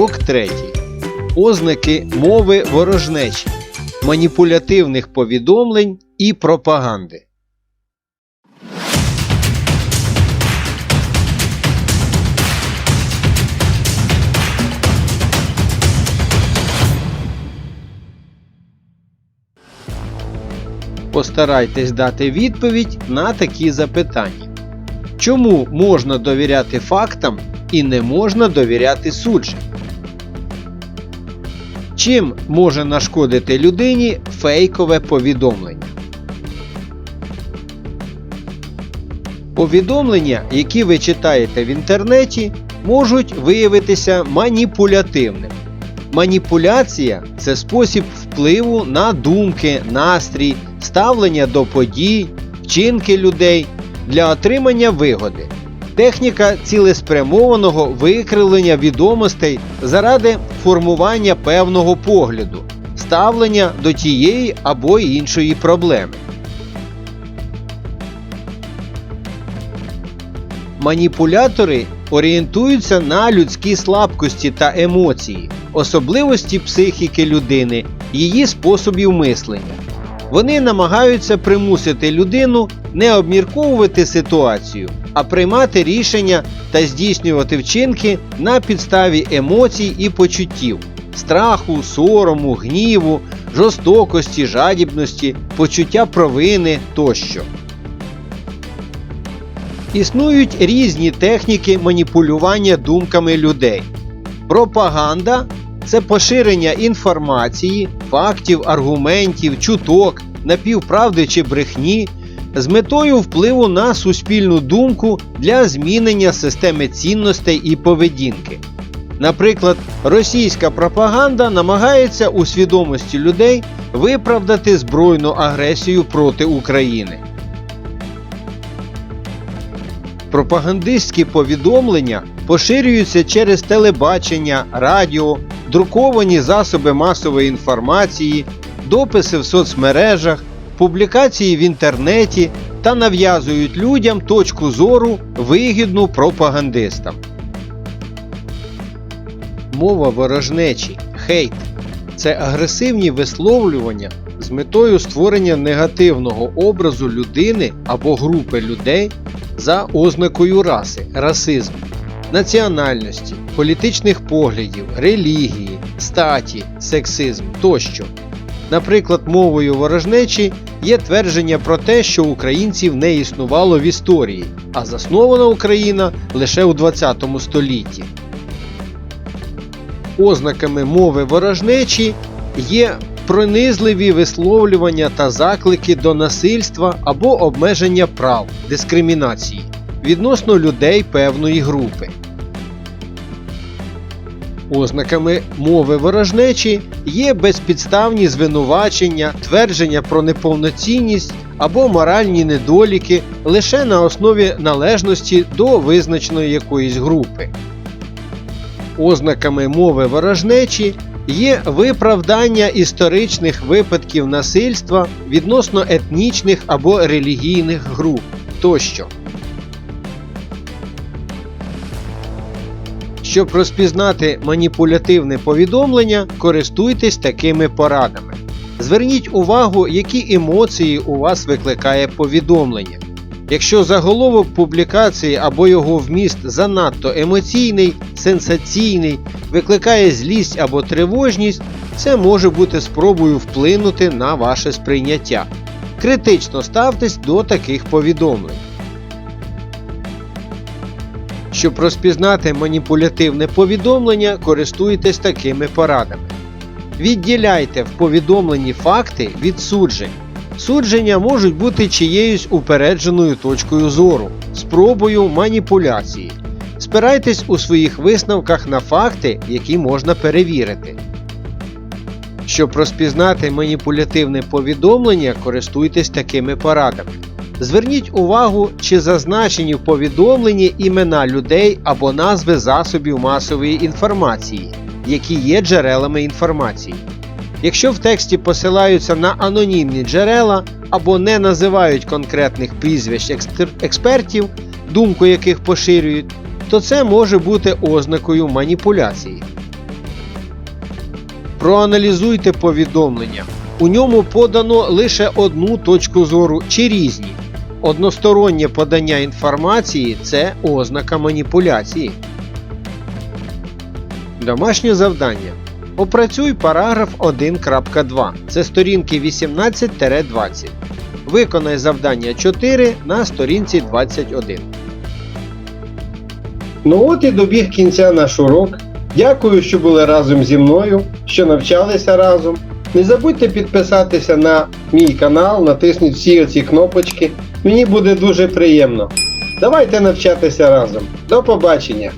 Урок 3. Ознаки мови ворожнечі, маніпулятивних повідомлень і пропаганди. Постарайтесь дати відповідь на такі запитання. Чому можна довіряти фактам і не можна довіряти судженням? Чим може нашкодити людині фейкове повідомлення? Повідомлення, які ви читаєте в інтернеті, можуть виявитися маніпулятивними. Маніпуляція це спосіб впливу на думки, настрій, ставлення до подій, вчинки людей для отримання вигоди. Техніка цілеспрямованого викривлення відомостей заради формування певного погляду, ставлення до тієї або іншої проблеми. Маніпулятори орієнтуються на людські слабкості та емоції, особливості психіки людини, її способів мислення. Вони намагаються примусити людину не обмірковувати ситуацію, а приймати рішення та здійснювати вчинки на підставі емоцій і почуттів страху, сорому, гніву, жорстокості, жадібності, почуття провини тощо. Існують різні техніки маніпулювання думками людей. Пропаганда це поширення інформації, фактів, аргументів, чуток, напівправди чи брехні з метою впливу на суспільну думку для змінення системи цінностей і поведінки. Наприклад, російська пропаганда намагається у свідомості людей виправдати збройну агресію проти України. Пропагандистські повідомлення поширюються через телебачення, радіо, друковані засоби масової інформації, дописи в соцмережах, публікації в інтернеті та нав'язують людям точку зору вигідну пропагандистам. Мова ворожнечі, хейт це агресивні висловлювання з метою створення негативного образу людини або групи людей за ознакою раси, расизму, національності, політичних поглядів, релігії, статі, сексизм тощо. Наприклад, мовою ворожнечі є твердження про те, що українців не існувало в історії, а заснована Україна лише у 20 столітті. Ознаками мови ворожнечі є пронизливі висловлювання та заклики до насильства або обмеження прав, дискримінації відносно людей певної групи. Ознаками мови ворожнечі є безпідставні звинувачення, твердження про неповноцінність або моральні недоліки лише на основі належності до визначеної якоїсь групи. Ознаками мови ворожнечі є виправдання історичних випадків насильства відносно етнічних або релігійних груп тощо. Щоб розпізнати маніпулятивне повідомлення, користуйтесь такими порадами. Зверніть увагу, які емоції у вас викликає повідомлення. Якщо заголовок публікації або його вміст занадто емоційний, сенсаційний, викликає злість або тривожність, це може бути спробою вплинути на ваше сприйняття. Критично ставтесь до таких повідомлень. Щоб розпізнати маніпулятивне повідомлення, користуйтесь такими порадами. Відділяйте в повідомленні факти від суджень. Судження можуть бути чиєюсь упередженою точкою зору, спробою маніпуляції. Спирайтесь у своїх висновках на факти, які можна перевірити. Щоб розпізнати маніпулятивне повідомлення, користуйтесь такими порадами. Зверніть увагу, чи зазначені в повідомленні імена людей або назви засобів масової інформації, які є джерелами інформації. Якщо в тексті посилаються на анонімні джерела або не називають конкретних прізвищ експертів, думку яких поширюють, то це може бути ознакою маніпуляції. Проаналізуйте повідомлення. У ньому подано лише одну точку зору чи різні. Одностороннє подання інформації це ознака маніпуляції. Домашнє завдання. Опрацюй параграф 1.2. Це сторінки 18-20. Виконай завдання 4 на сторінці 21. Ну от і добіг кінця наш урок. Дякую, що були разом зі мною, що навчалися разом. Не забудьте підписатися на мій канал, натисніть всі оці кнопочки. Мені буде дуже приємно. Давайте навчатися разом. До побачення!